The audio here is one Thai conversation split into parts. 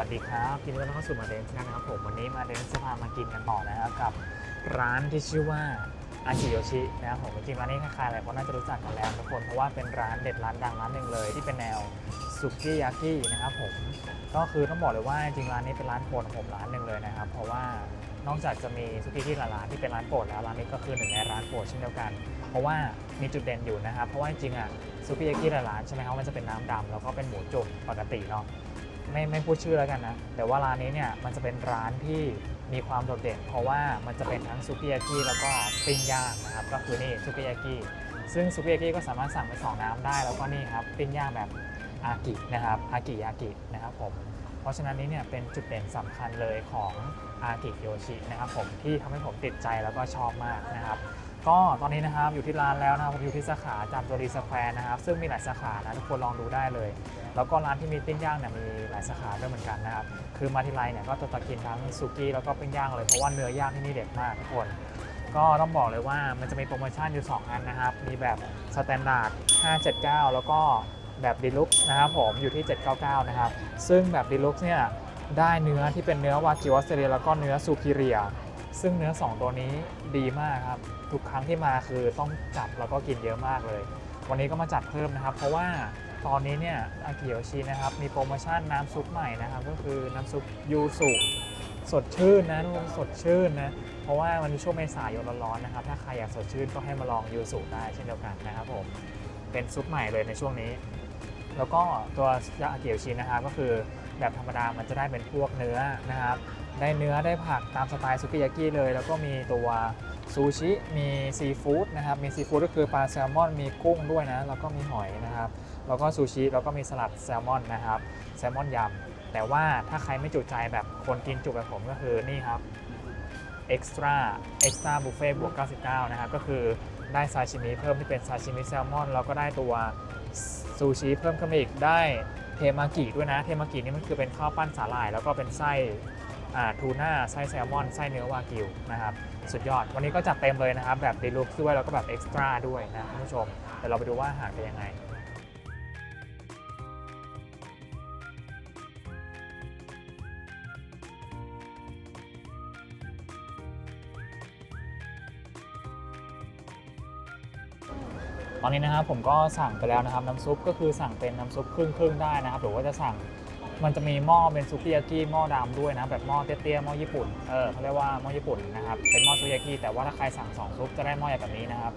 วัสดีครับยินดีต้อนรับเข้าสู่มาเดนชนะครับผมวันนี้มาเดนจะพามากินกันต่อนะครับกับ ร้านที่ชื่อว่าอากิโยชินะครับผมจริงๆร้านนี้ใครๆหลายคนน่าจะรู้จักกันแล้วทุกคนเพราะว่าเป็นร้านเด็ดร้านดังร้านหนึ่งเลยที่เป็นแนวสุกี้ยากินะครับผมก็คือต้องบอกเลยว่าจริงๆร้านนี้เป็นร้านโปรดของผมร้านหนึ่งเลยนะครับ เพราะว่านอกจากจะมีสุกี้ที่หลายร้านที่เป็นร้านโปรดแล้วร้านนี้ก็คือหนึ่งในร้านโปรดเช่นเดียวกัน เพราะว่ามีจุดเด่นอยู่นะครับเพราะว่าจริงๆอะสุกี้ยากิหลายร้านใช่ไหมครับมันจะเป็นน้ำดำแล้วก็เป็นหมูจุ่มปกติเนาะ ไม่ไม่พูดชื่อแล้วกันนะ แต่ว่าร้านนี้เนี่ยมันจะเป็นร้านที่มีความโดดเด่น เพราะว่ามันจะเป็นทั้งซุกิยากิแล้วก็ปิ้งย่างนะครับ ก็คือนี่ซุกิยากิซึ่งซุกิยากิก็สามารถสั่งเป็นสองน้ำได้ แล้วก็นี่ครับปิ้งย่างแบบอากินะครับอากิยากินะครับผมเพราะฉะนั้นนี้เนี่ยเป็นจุดเด่นสำคัญเลยของอากิโยชินะครับผมที่ทำให้ผมติดใจแล้วก็ชอบมากนะครับ ก็ตอนนี้นะครับอยู่ที่ร้านแล้วนะครับผมอยู่ที่สาขาจามจุรีสแควร์นะครับซึ่งมีหลายสาขานะทุกคนลองดูได้เลย แล้วก็ร้านที่มีปิ้งย่างเนี่ยมีหลายสาขาด้วยเหมือนกันนะครับคือมาที่ไรเนี่ยก็จะตะกินทั้งซูกี้แล้วก็ปิ้งย่างเลยเพราะว่าเนื้อย่างที่นี่เด็ดมากทุกคน ก็ต้องบอกเลยว่ามันจะมีโปรโมชั่นอยู่ 2 อันนะครับ มีแบบสแตนดาร์ด579 แล้วก็แบบดีลุกนะครับผมอยู่ที่ 799 นะครับซึ่งแบบดีลุกเนี่ยได้เนื้อที่เป็นเนื้อวากิวอสเตรเลียแล้วก็เนื้อซูพิเรีย ซึ่งเนื้อ 2 ตัวนี้ดีมากครับ ทุกครั้งที่มาคือต้องจัดแล้วก็กินเยอะมากเลย วันนี้ก็มาจัดเพิ่มนะครับ เพราะว่าตอนนี้เนี่ยอากิโยชินะครับมีโปรโมชั่นน้ำซุปใหม่นะครับ ก็คือน้ำซุปยูสุสดชื่นนะทุกคนสดชื่นนะเพราะว่ามันช่วงเมษายนร้อนๆนะครับ ถ้าใครอยากสดชื่นก็ให้มาลองยูสุได้เช่นเดียวกันนะครับผมเป็นซุปใหม่เลยในช่วงนี้ แล้วก็ตัวยาอากิโยชินะครับก็คือแบบธรรมดามันจะได้เป็นพวกเนื้อนะครับ ได้เนื้อได้ผักตามสไตล์ซุกิยากิเลย แล้วก็มีตัวซูชิมีซีฟู้ดนะครับมีซีฟู้ดก็คือปลาแซลมอนมีกุ้งด้วยนะแล้วก็มีหอยนะครับแล้วก็ซูชิแล้วก็มีสลัดแซลมอนนะครับแซลมอนยำแต่ว่าถ้าใครไม่จุใจแบบคนกินจุแบบผมก็คือนี่ครับเอ็กซ์ตร้าเอ็กซ์ตร้าบุฟเฟ่บวก 99 นะครับก็คือได้ซาชิมิเพิ่มที่เป็นซาชิมิแซลมอนแล้วก็ได้ตัวซูชิเพิ่มขึ้นมาอีกได้เทมากิด้วยนะ เทมากินี่มันคือเป็นข้าวปั้นสาหร่าย แล้วก็เป็นไส้ ทูน่าไส้แซลมอนไส้เนื้อวากิวนะครับสุดยอดวันนี้ก็จัดเต็มเลยนะครับ แบบดีลุกด้วยแล้วก็แบบเอ็กซ์ตร้าด้วยนะคุณผู้ชมเดี๋ยวเราไปดูว่าอาหารเป็นยังไงตอนนี้นะครับผมก็สั่งไปแล้วนะครับน้ำซุปก็คือสั่งเป็นน้ำซุปครึ่งครึ่งๆได้นะครับหรือว่าจะสั่ง มันจะมีหม้อเป็นซุกิยากิหม้อดำด้วยนะ แบบหม้อเตี้ยๆหม้อญี่ปุ่นเออเขาเรียกว่าหม้อญี่ปุ่นนะครับเป็นหม้อซุกิยากิแต่ว่าถ้าใครสั่งสองซุปจะได้หม้อใหญ่แบบนี้นะครับ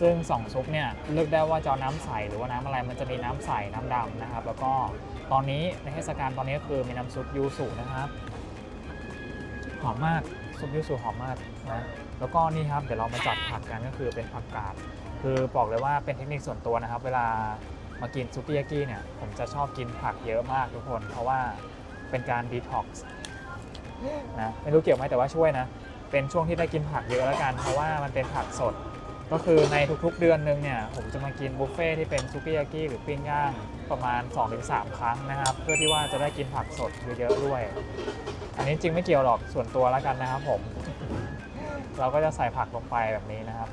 ซึ่งสองซุปเนี่ยเลือกได้ว่าจะน้ำใสหรือว่าน้ำอะไรมันจะมีน้ำใสน้ำดำนะครับ แล้วก็ตอนนี้ในเทศกาลตอนนี้ก็คือมีน้ำซุปยูสุนะครับหอมมากซุปยูสุหอมมากนะแล้วก็นี่ครับเดี๋ยวเรามาจัดผักกันก็คือเป็นผักกาดคือบอกเลยว่าเป็นเทคนิคส่วนตัวนะครับ เวลา มากินซุกี้ยากิเนี่ยผมจะชอบกินผักเยอะมากทุกคน เพราะว่าเป็นการดีท็อกซ์นะไม่รู้เกี่ยวไหมแต่ว่าช่วยนะ เป็นช่วงที่ได้กินผักเยอะแล้วกัน เพราะว่ามันเป็นผักสด ก็คือในทุกๆเดือนหนึงเนี่ยผมจะมากินบุฟเฟ่ที่เป็นซุกี้ยากิหรือปิ้งย่างประมาณ 2-3 ครั้งนะครับ เพื่อที่ว่าจะได้กินผักสดเยอะๆด้วย อันนี้จริงไม่เกี่ยวหรอกส่วนตัวแล้วกันนะครับผม เราก็จะใส่ผักลงไปแบบนี้นะครับ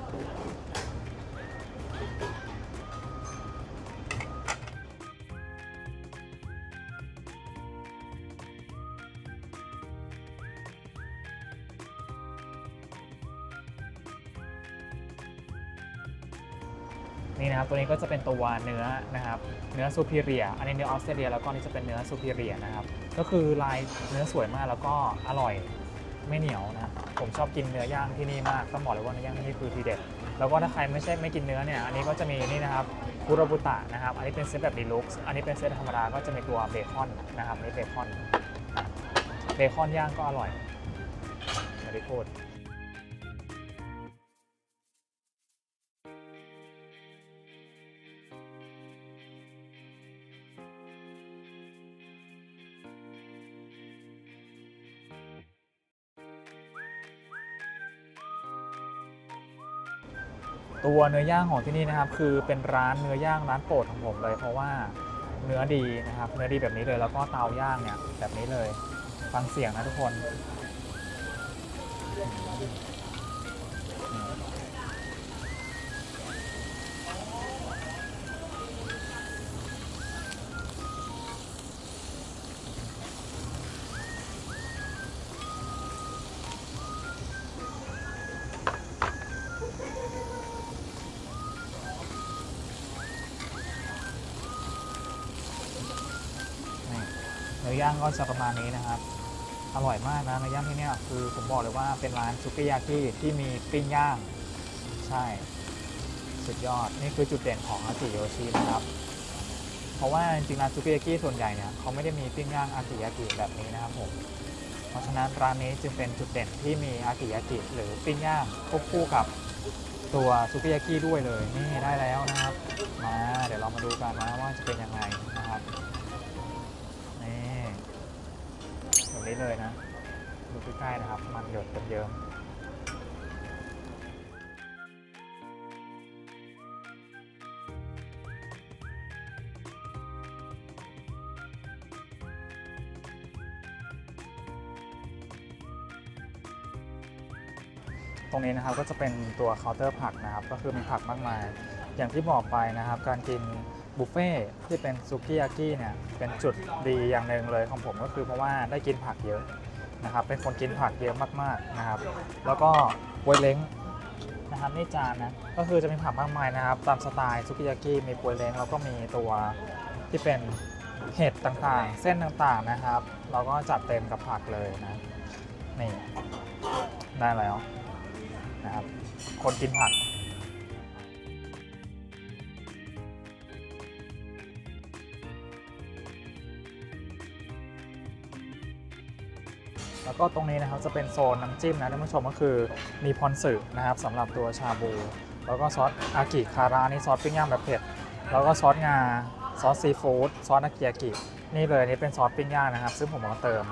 นี่นะครับตัวนี้ก็จะเป็นตัวเนื้อนะครับ เนื้อซูพิเรีย อันนี้เนื้อออสเตรเลียแล้วก็นี่จะเป็นเนื้อซูพิเรียนะครับ ก็คือลายเนื้อสวยมากแล้วก็อร่อยไม่เหนียวนะผมชอบกินเนื้อย่างที่นี่มากต้องบอกเลยว่าเนื้อย่างที่นี่คือทีเด็ด แล้วก็ถ้าใครไม่ใช่ไม่กินเนื้อเนี่ยอันนี้ก็จะมีนี่นะครับคุโรบุตะนะครับ อันนี้เป็นเซตแบบดีลุกซ์อันนี้เป็นเซตธรรมดาก็จะมีตัวเบคอนนะครับนี่เบคอนเบคอนย่างก็อร่อยไม่ได้พูด ตัวเนื้อย่างของที่นี่นะครับคือเป็นร้านเนื้อย่างร้านโปรดของผมเลย เพราะว่าเนื้อดีนะครับ เนื้อดีแบบนี้เลยแล้วก็เตาย่างเนี่ยแบบนี้เลย ฟังเสียงนะทุกคนางก็จะประมาณนี้นะครับ อร่อยมากนะเนื้อย่างที่นี่คือผมบอกเลยว่าเป็นร้านซุกิยากิที่มีปิ้งย่าง ใช่ สุดยอด นี่คือจุดเด่นของอากิโยชินะครับ เพราะว่าจริงๆร้านซุกิยากิส่วนใหญ่เนี่ยเขาไม่ได้มีปิ้งย่างอากิยากิแบบนี้นะครับผม เพราะฉะนั้นร้านนี้จึงเป็นจุดเด่นที่มีอากิยากิหรือปิ้งย่างควบคู่กับตัวซุกิยากิด้วยเลย นี่ได้แล้วนะครับ มา เดี๋ยวเรามาดูกันนะว่าจะเป็นยังไง แบบนี้เลยนะ ดูใกล้ๆนะครับ มันหยดเป็นเยิ้มตรงนี้นะครับก็จะเป็นตัวเคาน์เตอร์ผักนะครับ ก็คือมีผักมากมาย อย่างที่บอกไปนะครับ การกิน บุฟเฟ่ที่เป็นซุกิยากิเนี่ยเป็นจุดดีอย่างหนึ่งเลยของผมก็คือเพราะว่าได้กินผักเยอะนะครับ เป็นคนกินผักเยอะมากๆนะครับ แล้วก็บวยเล้งนะครับในจานนะก็คือจะมีผักมากมายนะครับ ตามสไตล์ซุกิยากิมีบวยเล้งแล้วก็มีตัวที่เป็นเห็ดต่างๆ เส้นต่างๆนะครับ เราก็จัดเต็มกับผักเลยนะนี่ได้แล้วนะครับ คนกินผัก แล้วก็ตรงนี้นะครับจะเป็นโซนน้ำจิ้มนะท่านผู้ชมก็คือมีพรสึนะครับสำหรับตัวชาบู แล้วก็ซอสอากิคารานี่ซอสปิ้งย่างแบบเผ็ด แล้วก็ซอสงา ซอสซีฟู้ด ซอสอากิยากิ นี่เลยนี่เป็นซอสปิ้งย่างนะครับ ซึ่งผมเอามาเติม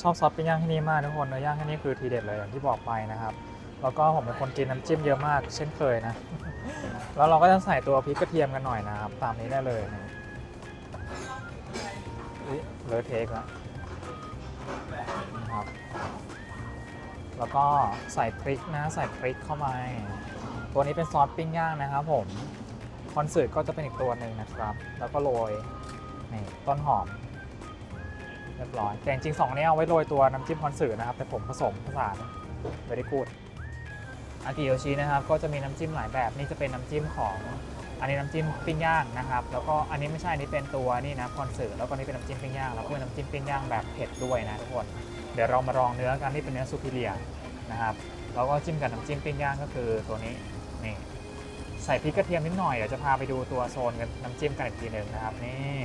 ชอบซอสปิ้งย่างที่นี่มากทุกคน เนื้อย่างที่นี่คือทีเด็ดเลยอย่างที่บอกไปนะครับ แล้วก็ผมเป็นคนกินน้ำจิ้มเยอะมาก เช่นเคยนะ แล้วเราก็จะใส่ตัวพริกกระเทียมกันหน่อยนะครับ ตามนี้ได้เลยนะอุ๊ยเลอะเทคแล้ว แล้วก็ใส่พริกนะใส่พริกเข้าไปตัวนี้เป็นซอสปิ้งย่างนะครับผมคอนเสิร์ตก็จะเป็นอีกตัวหนึ่งนะครับ แล้วก็โรยนี่ต้นหอมเรียบร้อยแต่จริงๆสองนี้เอาไว้โรยตัวน้ำจิ้มคอนเสิร์ตนะครับ แต่ผมผสมผสานไ e ได้กูดอากิโยชินะครับ ก็จะมีน้ำจิ้มหลายแบบนี่จะเป็นน้ำจิ้มของ อันนี้น้ำจิ้มปิ้งย่างนะครับแล้วก็อันนี้ไม่ใช่อันนี้เป็นตัวนี่นะคอนเสิร์ตแล้วก็นี่เป็นน้ำจิ้มปิ้งย่างแล้วก็เป็นน้ำจิ้มปิ้งย่างแบบเผ็ดด้วยนะทุกคนเดี๋ยวเรามาลองเนื้อกันที่เป็นเนื้อซูพิเลียนะครับแล้วก็จิ้มกับน้ำจิ้มปิ้งย่างก็คือตัวนี้นี่ใส่พริกกระเทียมนิดหน่อยเดี๋ยวจะพาไปดูตัวโซนกันน้ำจิ้มกันอีกทีหนึ่งนะครับนี่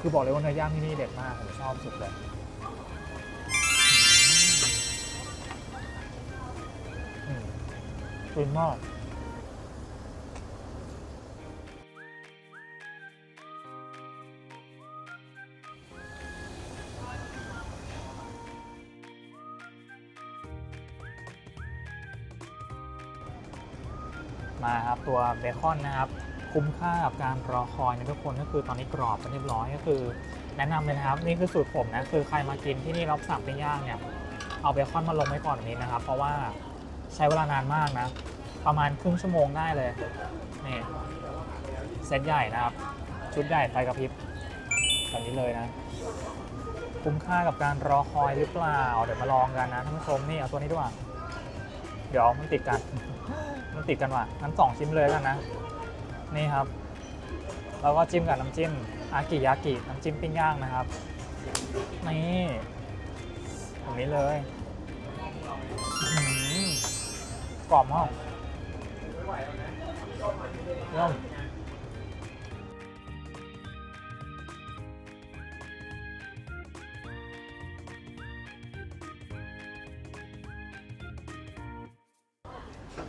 คือบอกเลยว่าเนื้อย่างที่นี่เด็ดมากผมชอบสุดเลยอืมฟินมาก ตัวเบคอนนะครับ คุ้มค่ากับการรอคอยนะทุกคนก็คือตอนนี้กรอบเป็นเรียบร้อยก็คือ แนะนำเลยนะครับ นี่คือสูตรผมนะ คือใครมากินที่นี่รับสั่งไปย่างเนี่ย เอาเบคอนมาลงไว้ก่อนแบบนี้นะครับ เพราะว่าใช้เวลานานมากนะ ประมาณครึ่งชั่วโมงได้เลยนี่เซตใหญ่นะครับ ชุดใหญ่ไฟกระพริบแบบนี้เลยนะคุ้มค่ากับการรอคอยหรือเปล่า เดี๋ยวมาลองกันนะท่านผู้ชมนี่เอาตัวนี้ดีกว่าเดี๋ยวมันติดกัน มันติดกันว่ะงั้นสองชิ้นเลยกันนะ นี่ครับ แล้วก็จิ้มกับน้ำจิ้มอากิยากิ น้ำจิ้มปิ้งย่างนะครับ นี่ตรงนี้เลยกรอบมากเยี่ยม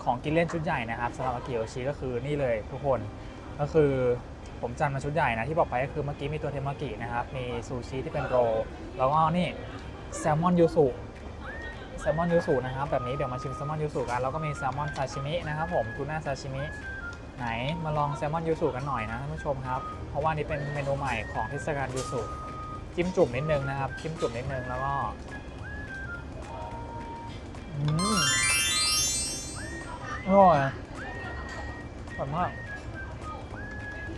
ของกินเล่นชุดใหญ่นะครับสำหรับอากิโยชิก็คือนี่เลยทุกคนก็คือผมจัดมาชุดใหญ่นะที่บอกไปก็คือเมื่อกี้มีตัวเทมากินะครับมีซูชิที่เป็นโร แล้วก็นี่แซลมอนยูสุแซลมอนยูสุนะครับแบบนี้เดี๋ยวมาชิมแซลมอนยูสุกันแล้วก็มีแซลมอนซาชิมินะครับผมทูน่าซาชิมิไหนมาลองแซลมอนยูสุกันหน่อยนะท่านผู้ชมครับ เพราะว่านี่เป็นเมนูใหม่ของเทศกาลยูสุจิ้มจุ่มนิดนึงนะครับจิ้มจุ่มนิดนึงแล้วก็อืม อร่อยหวานมาก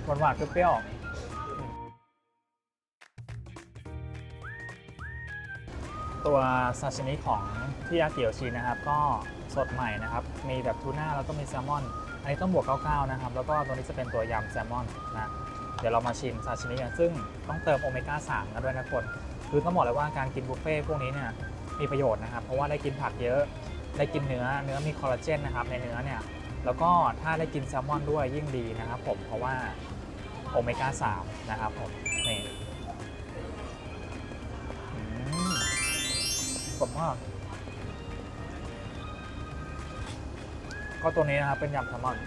หวานหวานๆเปรี้ยวตัวซาชิมิของที่อากิโยชินะครับ ก็สดใหม่นะครับ มีแบบทูน่าแล้วก็มีแซลมอน อันนี้ต้องบวก99นะครับ แล้วก็ตัวนี้จะเป็นตัวยำแซลมอนนะเดี๋ยวเรามาชิมซาชิมิกันซึ่งต้องเติมโอเมก้า3กันด้วยนะคนคือต้องบอกเลยว่าการกินบุฟเฟ่พวกนี้เนี่ยมีประโยชน์นะครับ เพราะว่าได้กินผักเยอะ ได้กินเนื้อเนื้อมีคอลลาเจนนะครับในเนื้อเนี่ยแล้วก็ถ้าได้กินแซลมอนด้วยยิ่งดีนะครับผมเพราะว่าโอเมก้า3นะครับผมนี่ผมว่าก็ตัวนี้นะครับเป็นยำแซลมอน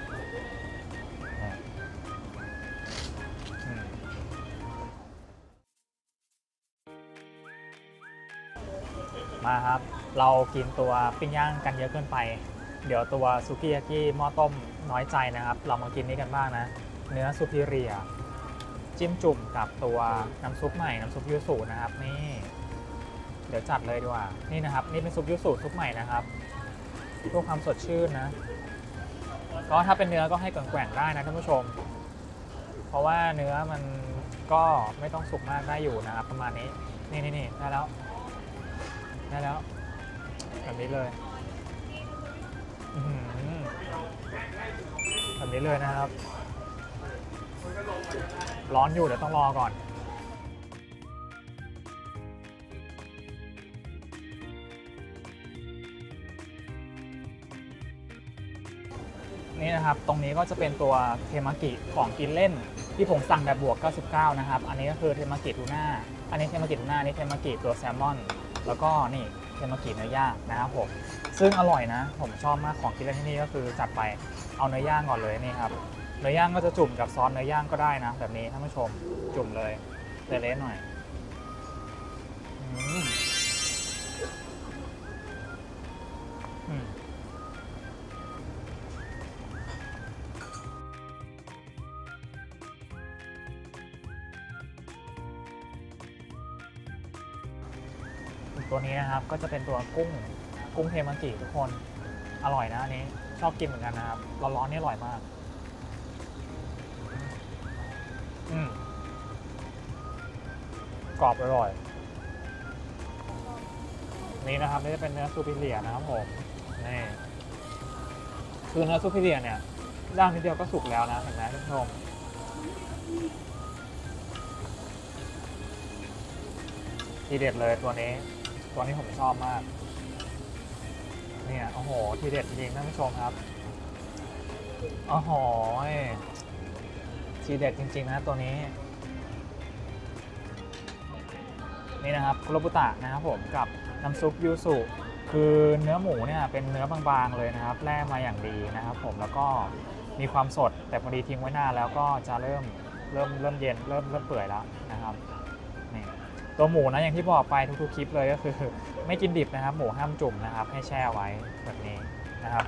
มาครับ เรากินตัวปิ้งย่างกันเยอะเกินไป เดี๋ยวตัวซุกี้ยากิหม้อต้มน้อยใจนะครับ เรามากินนี้กันบ้างนะ เนื้อซูพิเรีย จิ้มจุ่มกับตัวน้ำซุปใหม่น้ำซุปยูสุนะครับนี่เดี๋ยวจัดเลยดีกว่า นี่นะครับ นี่เป็นซุปยูสุซุปใหม่นะครับเพื่อความสดชื่นนะ ก็ถ้าเป็นเนื้อก็ให้แกว่งๆได้นะท่านผู้ชม เพราะว่าเนื้อมันก็ไม่ต้องสุกมากได้อยู่นะครับ ประมาณนี้ นี่นี่นี่ได้แล้ว ได้แล้วแบบนี้เลยอื้อหือแบบนี้เลยนะครับ ร้อนอยู่เดี๋ยวต้องรอก่อน นี่นะครับ ตรงนี้ก็จะเป็นตัวเทมากิของกินเล่น ที่ผมสั่งแบบบวก 99 นะครับ อันนี้ก็คือเทมากิทูน่า อันนี้เทมากิทูน่านี่เทมากิตัวแซลมอน แล้วก็นี่เทมากิเนื้อย่างนะครับผมซึ่งอร่อยนะ ผมชอบมากของกินเล่นที่นี่ก็คือจัดไปเอาเนื้อย่างก่อนเลยนี่ครับเนื้อย่างก็จะจุ่มกับซอสเนื้อย่างก็ได้นะ แบบนี้ท่านผู้ชมจุ่มเลยเละๆหน่อยอืม ตัวนี้นะครับก็จะเป็นตัวกุ้งกุ้งเทมากิทุกคนอร่อยนะอันนี้ชอบกินเหมือนกันนะครับร้อนๆนี่อร่อยมาก อืมกรอบอร่อย นี่นะครับนี่จะเป็นเนื้อซูพิเลียนะครับผมนี่คือเนื้อซูพิเลียเนี่ยย่างนิดเดียวก็สุกแล้วนะเห็นไหมท่านผู้ชมทีเด็ดเลยตัวนี้ ตัวนี้ผมชอบมาก เนี่ยโอ้โห ทีเด็ดจริงๆท่านผู้ชมครับโอ้โหทีเด็ดจริง ๆ นะตัวนี้ นี่นะครับโรบุตะนะครับผมกับน้ำซุปยูสุคือเนื้อหมูเนี่ยเป็นเนื้อบางๆเลยนะครับแล่มาอย่างดีนะครับ ผมแล้วก็มีความสดแต่พอดีทิ้งไว้นานแล้วก็จะเริ่มเริ่มเริ่มเย็นเริ่มเริ่มเปื่อยแล้วนะครับ ตัวหมูนะอย่างที่บอกไปทุกๆคลิปเลยก็คือ ไม่กินดิบนะครับ หมูห้ามจุ่มนะครับ ให้แช่ไว้แบบนี้นะครับ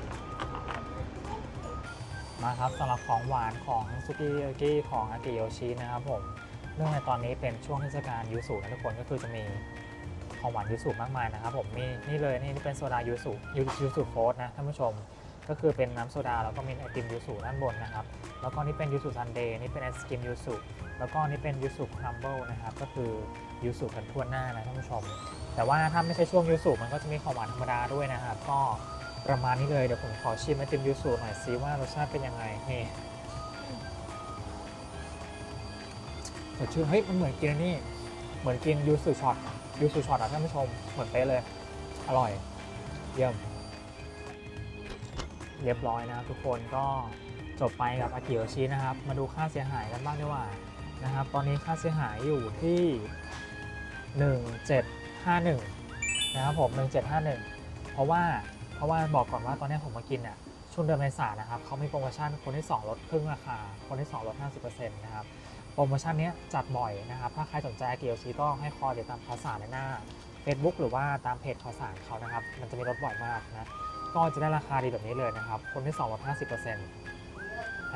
มาครับสำหรับของหวานของซุกี้ยากิของอากิโยชินะครับผมเนื่องในตอนนี้เป็นช่วงเทศกาลยูสุนะทุกคนก็คือจะมีของหวานยูสุมากมายนะครับผมมีนี่เลยนี่เป็นโซดายูสุยูยูสุโฟสนะท่านผู้ชม ก็คือเป็นน้ำโซดาแล้วก็มีไอติมยูสุด้านบนนะครับ แล้วก็นี่เป็นยูสุซันเดย์นี่เป็นไอศกรีมยูสุแล้วก็นี่เป็นยูสุครัมเบิลนะครับ ก็คือยูสุกันทั่วหน้านะท่านผู้ชม แต่ว่าถ้าไม่ใช่ช่วงยูสุมันก็จะมีของหวานธรรมดาด้วยนะครับ ก็ประมาณนี้เลยเดี๋ยวผมขอชิมไอติมยูสุหน่อยซิว่ารสชาติเป็นยังไงนี่สดชื่นเฮ้ยมันเหมือนกินนนี่ เหมือนกินยูสุช็อตยูสุช็อตอะท่านผู้ชมเหมือนเป๊ะเลย อร่อย เยี่ยม เรียบร้อยนะครับทุกคนก็จบไปกับอากิโอชินะครับ มาดูค่าเสียหายกันบ้างดีกว่านะครับ ตอนนี้ค่าเสียหายอยู่ที่ 1751 นะครับผม 1751 เพราะว่าเพราะว่าบอกก่อนว่าตอนนี้ผมมากินเนี่ยช่วงเดือนเมษายนนะครับเขามีโปรโมชั่นคนที่ 2 ลดครึ่งราคา คนที่ 2 ลด 50%นะครับ โปรโมชั่นนี้จัดบ่อยนะครับ ถ้าใครสนใจอากิโอชิก็ให้คอยติดตามข่าวสารในหน้า Facebook หรือว่าตามเพจข่าวสารเขานะครับ มันจะมีลดบ่อยมากนะ ก็จะได้ราคาดีแบบนี้เลยนะครับ คนที่2ลด50%น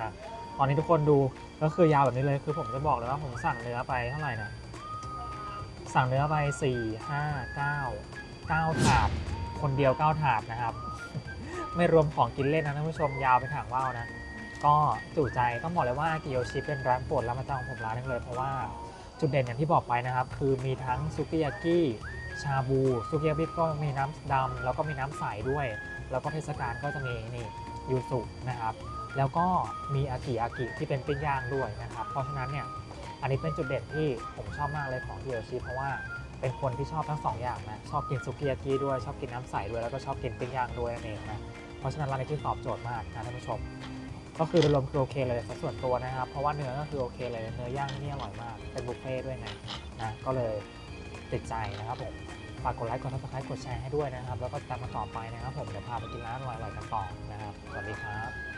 ะตอนนี้ทุกคนดูก็คือยาวแบบนี้เลยคือผมจะบอกเลยว่าผมสั่งเนื้อไปเท่าไหร่นะสั่งเนื้อไป 4 5 9 9 ถาด คนเดียว 9 ถาดนะครับ ไม่รวมของกินเล่นนะท่านผู้ชมยาวไปถางว่าวนะ ก็จุใจต้องบอกเลยว่าอากิโยชิเป็นร้านโปรดร้านประจำของผมร้านนึงเลยเพราะว่าจุดเด่นอย่างที่บอกไปนะครับ คือมีทั้งซุกิยากิชาบูซุกิยากิก็มีน้ำดำแล้วก็มีน้ำใสด้วย แล้วก็เทศกาลก็จะมีนี่ยูสุนะครับ แล้วก็มีอากิอากิที่เป็นปิ้งย่างด้วยนะครับ เพราะฉะนั้นเนี่ยอันนี้เป็นจุดเด่นที่ผมชอบมากเลยของเฮิโรชิเพราะว่าเป็นคนที่ชอบทั้งสองอย่างนะชอบกินซุกี้ยากิด้วยชอบกินน้ำใสด้วยแล้วก็ชอบกินปิ้งย่างด้วยนั่นเองนะเพราะฉะนั้นร้านนี้คือตอบโจทย์มากนะท่านผู้ชม ก็คือรวมคือโอเคเลยส่วนตัวนะครับ เพราะว่าเนื้อก็คือโอเคเลยเนื้อย่างที่นี่อร่อยมากเป็นบุฟเฟ่ต์ด้วยไงนะก็เลยติดใจนะครับผม ฝากกดไลค์ กดซับสไครต์กดแชร์ให้ด้วยนะครับ แล้วก็ตามมาต่อไปนะครับผม เดี๋ยวพาไปกินร้านอร่อยๆกันต่อนะครับ สวัสดีครับ